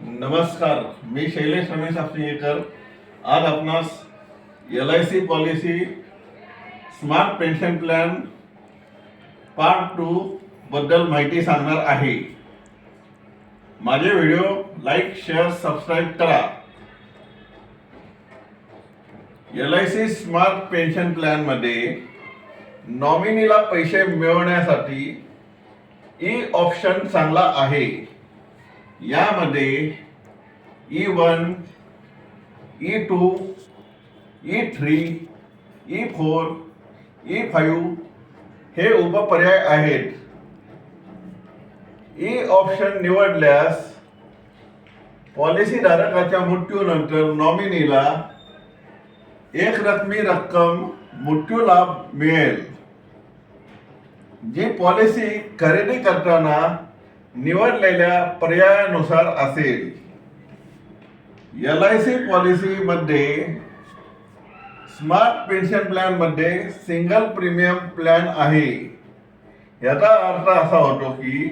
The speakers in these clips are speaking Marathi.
नमस्कार मी शैलेश रमेश आपसिंगेकर आज आपणास L I C policy smart pension plan part two बद्दल माहिती सांगणार आहे. माझे व्हिडिओ लाईक शेअर सबस्क्राईब करा. L I C smart pension प्लॅनमध्ये नॉमिनीला पैसे मिळवण्यासाठी e ई ऑप्शन चांगला आहे. यामध्ये E one E two E three E four E five हे उपपर्याय आहेत. E ई ऑप्शन निवडल्यास पॉलिसीधारकाच्या मृत्यूनंतर नॉमिनीला एक रकमी रक्कम मृत्यू लाभ मिळेल. जी पॉलिसी खरेदी करताना निवडलेल्या पर्यायानुसार असेल. एल आय सी पॉलिसीमध्ये स्मार्ट पेन्शन प्लॅनमध्ये सिंगल प्रीमियम प्लॅन आहे. याचा अर्थ असा होतो की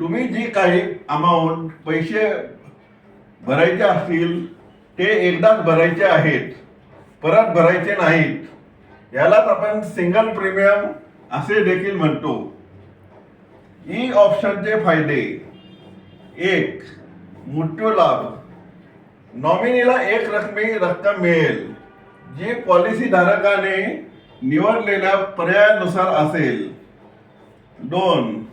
तुम्ही जी काही अमाऊंट पैसे भरायचे असतील ते एकदाच भरायचे आहेत परत भरायचे नाहीत. यालाच आपण सिंगल प्रीमियम असे देखील म्हणतो. ई ऑप्शनचे फायदे. एक मृत्यू लाभ. नॉमिनीला एक रकमी रक्कम मिळेल. जी पॉलिसी धारकाने निवडलेल्या पर्यायानुसार असेल. दोन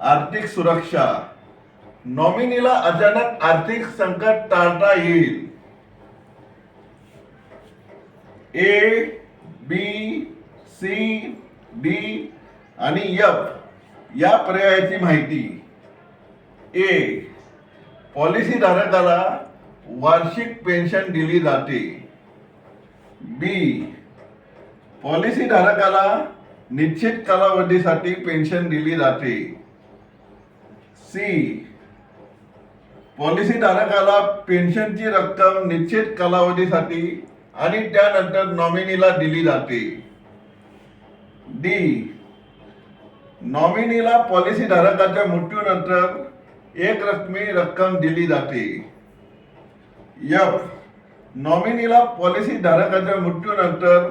आर्थिक सुरक्षा. नॉमिनीला अचानक आर्थिक संकट टाळता येईल. ए बी सी डी आणि एफ या पर्यायाची माहिती. ए पॉलिसी धारकाला वार्षिक पेन्शन दिली जाते. बी पॉलिसी धारकाला निश्चित कालावधीसाठी पेन्शन दिली जाते. सी पॉलिसी धारकाला पेन्शनची रक्कम निश्चित कालावधीसाठी आणि त्यानंतर नॉमिनीला दिली जाते. डी नॉमिनीला पॉलिसी धारकाच्या मृत्यूनंतर एक रकमी रक्कम दिली जाते. एफ नॉमिनीला पॉलिसी धारकाच्या मृत्यूनंतर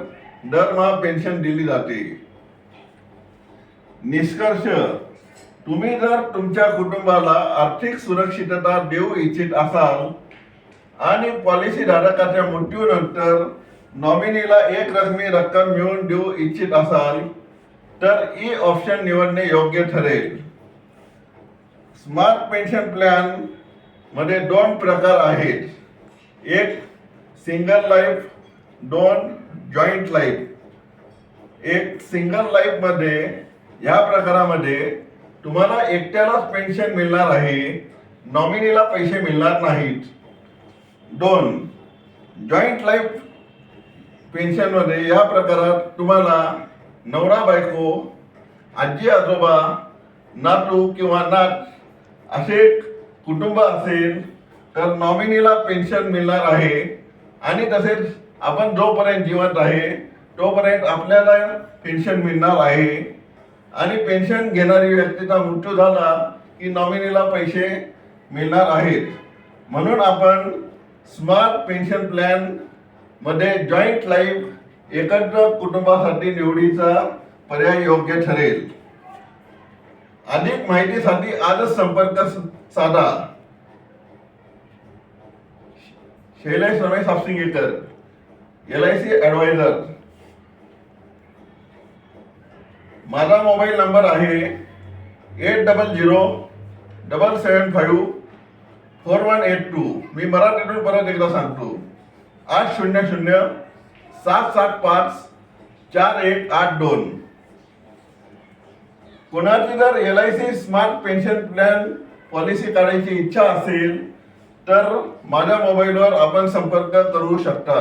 दरमहा पेन्शन दिली जाते. निष्कर्ष. तुम्ही जर तुमच्या कुटुंबाला आर्थिक सुरक्षितता देऊ इच्छित असाल आणि पॉलिसी धारकाच्या मृत्यूनंतर नॉमिनीला एक रकमी रक्कम मिळवून देऊ इच्छित असाल तर e ई ऑप्शन निवडणे योग्य ठरेल. स्मार्ट पेन्शन प्लॅनमध्ये दोन प्रकार आहेत. एक सिंगल लाईफ दोन जॉईंट लाईफ एक सिंगल लाईफमध्ये या प्रकारामध्ये तुम्हाला एकट्यालाच पेन्शन मिळणार आहे नॉमिनीला पैसे मिळणार नाहीत. दोन जॉईंट लाईफ पेन्शनमध्ये या प्रकारात तुम्हाला नवरा बायको आजी आजोबा नातू किंवा नात असे कुटुंब असेल तर नॉमिनीला पेन्शन मिळणार आहे. आणि तसेच आपण जोपर्यंत जिवंत आहे तोपर्यंत आपल्याला पेन्शन मिळणार आहे. आणि पेन्शन घेणारी व्यक्तीचा मृत्यू झाला की नॉमिनीला पैसे मिळणार आहेत. म्हणून आपण स्मार्ट पेन्शन प्लॅनमध्ये जॉईंट लाईफ एकत्र कुटुंबासाठी निवडीचा पर्याय योग्य ठरेल. अधिक माहितीसाठी आजच संपर्क साधा. Shailesh Ramesh Hapsingekar L I C advisor माझा मोबाईल नंबर आहे eight double zero double seven five four one eight two. मी मराठीतून परत एकदा सांगतो. आठ शून्य शून्य सात सात पाच चार एक आठ दोन. कोणाची जर L I C smart pension plan policy काढायची इच्छा असेल तर माझ्या मोबाईलवर आपण संपर्क करू शकता.